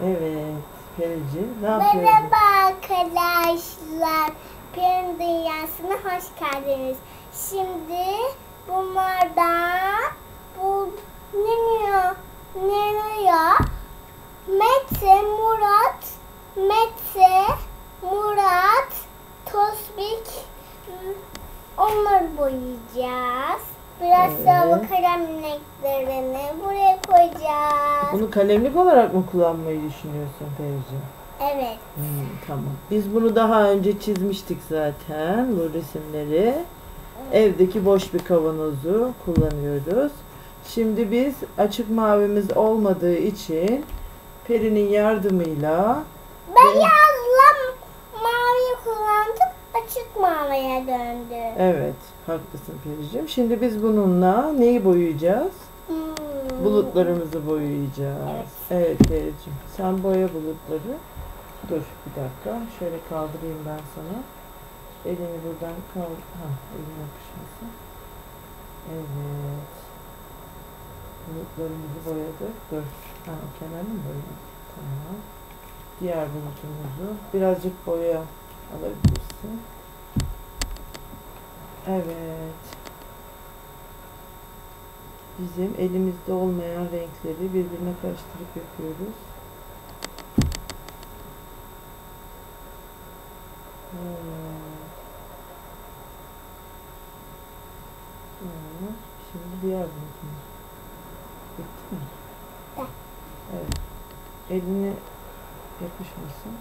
Evet. Perici ne yapıyoruz? Merhaba arkadaşlar. Peri Dünyası'na hoş geldiniz. Şimdi bunlardan bu? Ne diyor? Mete, Murat, Mete, Murat, Tosbik onları boyayacağız. Biraz Evet. sonra kalem renklerini buraya koyacağız. Bunu kalemlik olarak mı kullanmayı düşünüyorsun Perici? Evet. Hmm, tamam. Biz bunu daha önce çizmiştik zaten bu resimleri. Evdeki boş bir kavanozu kullanıyoruz. Şimdi biz açık mavimiz olmadığı için Peri'nin yardımıyla Beyazla mavi kullandık. Maviye döndü. evet haklısın Peri'cim. Şimdi biz bununla neyi boyayacağız? Hmm. Bulutlarımızı boyayacağız. Evet Peri'cim sen boya bulutları. Dur bir dakika. Şöyle kaldırayım ben sana. Elini buradan kaldır. Ha, elin yapışmasın. Evet. Bulutlarımızı boyadık. Dur. Ha, kenarını mı boyayalım? Tamam. Diğer bulutumuzu birazcık boya alabilirsin. Evet. Bizim elimizde olmayan renkleri birbirine karıştırıp yapıyoruz. Evet. Şimdi diğer bulutumuz. Bitti mi? Evet. Eline yapışmasın.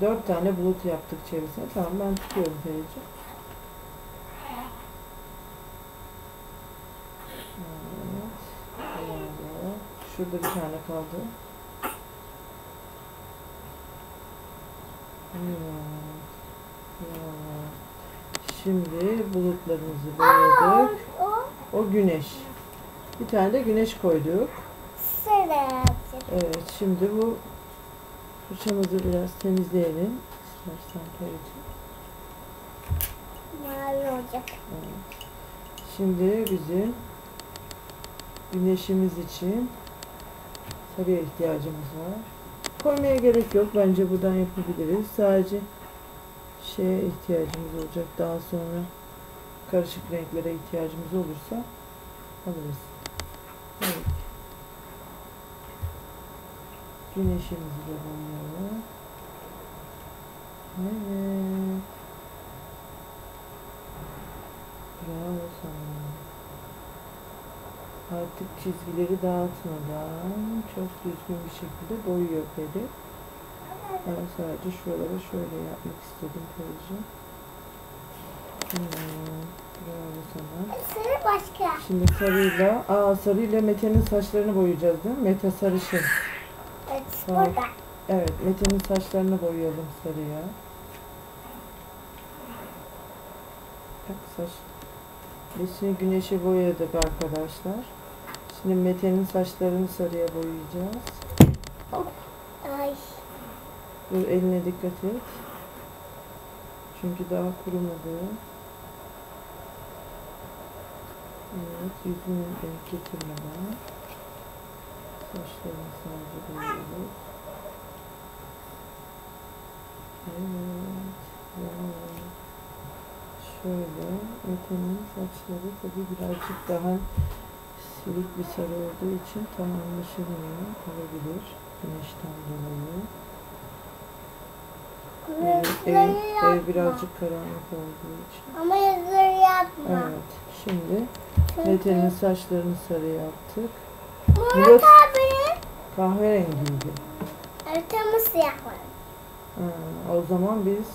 Dört tane bulut yaptık çevresine. Tamam ben tutuyorum Ferici. Evet. Bravo. Şurada bir tane kaldı. Şimdi bulutlarımızı boyadık. O güneş. Bir tane de güneş koyduk. Evet şimdi bu fırçamızı biraz temizleyelim. İstersen Perici. Mavi olacak. Evet. Şimdi bizim güneşimiz için sarıya ihtiyacımız var. Koymaya gerek yok. Bence buradan yapabiliriz. Sadece şeye ihtiyacımız olacak. Daha sonra karışık renklere ihtiyacımız olursa alırız. Evet. Güneşimizi de boyayalım. Evet. Bravo sana. Artık çizgileri dağıtmadan çok düzgün bir şekilde boyuyor Peri. Ben sadece şuralara şöyle yapmak istedim Peri'ciğim. Hmm, bravo sana. Sarı başka. Şimdi sarıyla, aa sarıyla Mete'nin saçlarını boyayacağız değil mi? Mete sarışın. Evet Tamam. burada. Evet, Mete'nin saçlarını boyayalım sarıya. Bak saç. Şimdi güneşi boyadık arkadaşlar. Şimdi Mete'nin saçlarını sarıya boyayacağız. Hop. Ay. Dur eline dikkat et. Çünkü daha kurumadı. Evet, yüzünü denk getirmeden saçlarını sadece boyuyoruz. Evet, bravo. Şöyle, Mete'nin saçları tabii birazcık daha silik bir sarı olduğu için tam anlaşılmıyor olabilir güneşten dolayı. Ev, ev, ev birazcık karanlık olduğu için. Ama yazıları yapma. Evet, şimdi Mete'nin saçlarını sarı yaptık. Murat Murat- abinin Kahverengiydi. haritamı siyah var. Ha, o zaman biz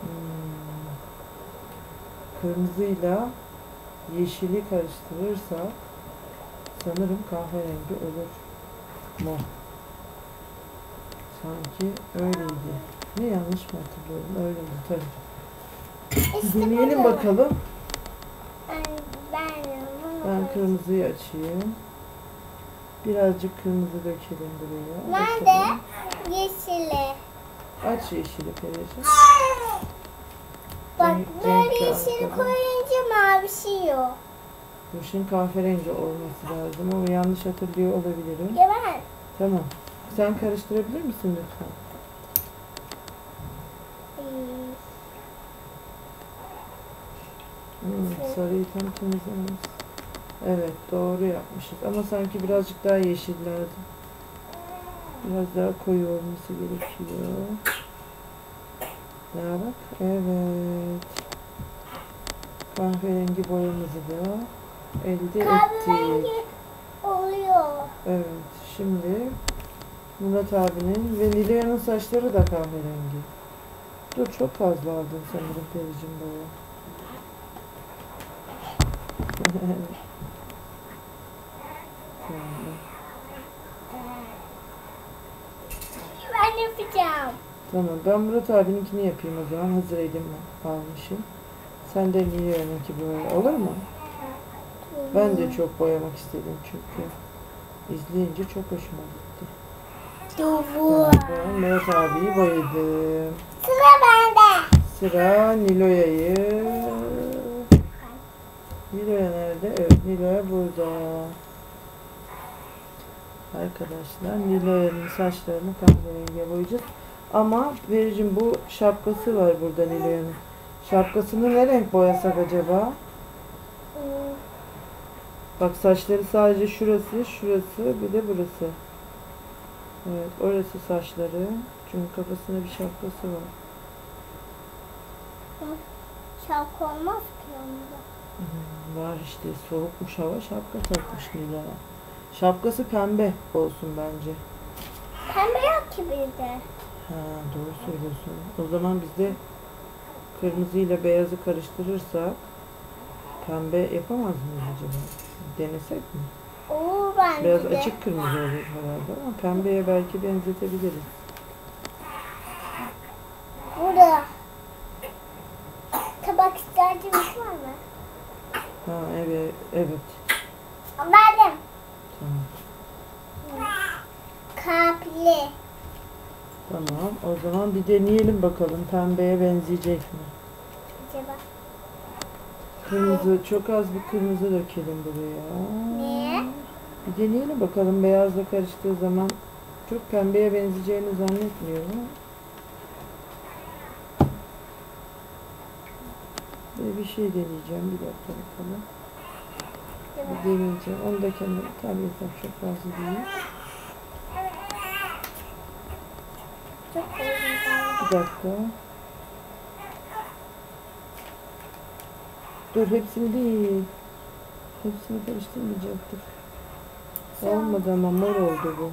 hmm, kırmızıyla yeşili karıştırırsak sanırım kahverengi olur mu? Sanki öyleydi. Ne yanlış mı hatırlıyorum? Öyle mi? Tabii. İşte Deneyelim bakalım. Ben, ben, Ben kırmızıyı açayım. Birazcık kırmızı dökelim buraya. Ben Bakalım. de yeşili. Aç yeşili Pereciğim. Bak Renk- yeşili yazdı. koyunca mavişiyor. Kahverengi olması lazım ama yanlış hatırlıyor olabilirim. Ya ben Tamam. Sen karıştırabilir misin lütfen? Hmm, sarıyı tam temizlememiş. Evet doğru yapmışız ama sanki birazcık daha yeşillerdi. Biraz daha koyu olması gerekiyor. Daha bak. Evet. Kahverengi boyamızı da elde ettik. Kahverengi oluyor. Evet. Şimdi Murat abinin ve Nilay'ın saçları da kahverengi. Dur çok fazla aldın sanırım Pericim boya. Ben yapacağım. Tamam ben Murat abininkini yapayım o zaman. Hazır elim almışım. Sen de Nilay'ınki boya olur mu? Ben de çok boyamak istedim çünkü. İzleyince çok hoşuma gitti. Ben Murat abiyi boyadım. Sıra bende. Sıra Niloya'yı. Niloya nerede? Evet Niloya burada. Arkadaşlar Niloya'nın saçlarını kahverengiye boyayacağız. Ama vericim bu şapkası var burada Niloya'nın. Şapkasını ne renk boyasak acaba? Bak saçları sadece şurası, şurası bir de burası. Evet orası saçları. Çünkü kafasında bir şapkası var. Şapka olmaz ki onda. Hmm, Var işte soğukmuş hava şapka takmış Nila. Şapkası pembe olsun bence. Pembe yok ki bizde. Ha doğru söylüyorsun. O zaman biz de kırmızı ile beyazı karıştırırsak pembe yapamaz mıyız acaba? Denesek mi? Oo bence Biraz de. açık kırmızı olur herhalde ama pembeye belki benzetebiliriz. Burada. Tabak ihtiyacımız var mı? Ha evet evet. Verdim. Tamam. Kalpli. Tamam. O zaman bir deneyelim bakalım pembeye benzeyecek mi? Acaba. Kırmızı çok az bir kırmızı dökelim buraya. Niye? Bir deneyelim bakalım beyazla karıştığı zaman çok pembeye benzeyeceğini zannetmiyorum. Böyle bir şey deneyeceğim. Bir dakika bakalım. Bir deneyeceğim. Onu da tam yeter. Çok fazla değil. Çok. Bir dakika. Dur hepsini değil. Hepsini karıştırmayacaktık. Olmadı ama mor oldu bu.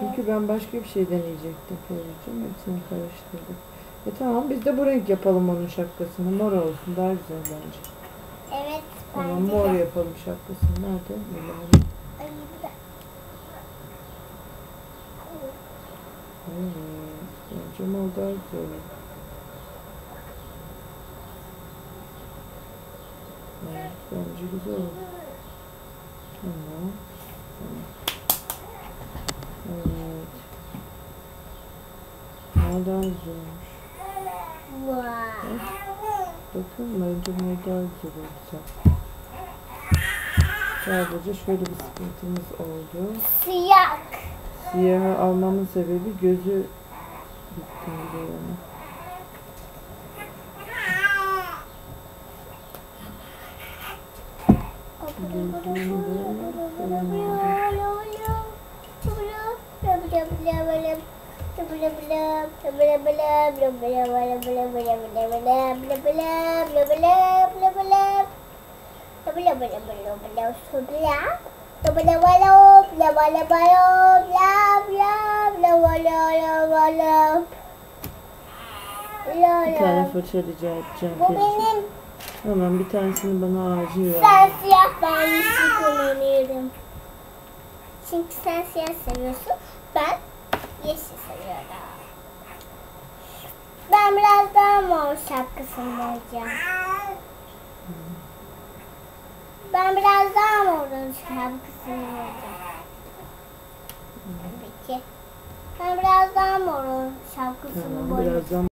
Çünkü ben başka bir şey deneyecektim Fericim. Hepsini karıştırdık. E tamam biz de bu renk yapalım onun şapkasını. Mor olsun daha güzel bence. Evet. Tamam mor de. yapalım şapkasını. Nerede? Bilmiyorum. Evet. Bence mor daha güzel olur. Evet bence güzel olur. Tamam. Tamam. Evet. Mor daha güzel olmuş. Vay. Bakın bence mor daha güzel oldu. Sadece şöyle bir sıkıntımız oldu. Siyah. Siyahı almamın sebebi gözü bitti yani. Bir tane fırça rica Tamam bir tanesini bana acil ver. Sen siyah yeşil kullanıyorum. Çünkü sen siyah seviyorsun. Ben yeşil seviyorum. Ben biraz daha mor şapkasını boyayacağım. Ben biraz daha morun şapkasını boyayacağım. Peki. Ben biraz daha morun şapkasını Tamam boyayacağım.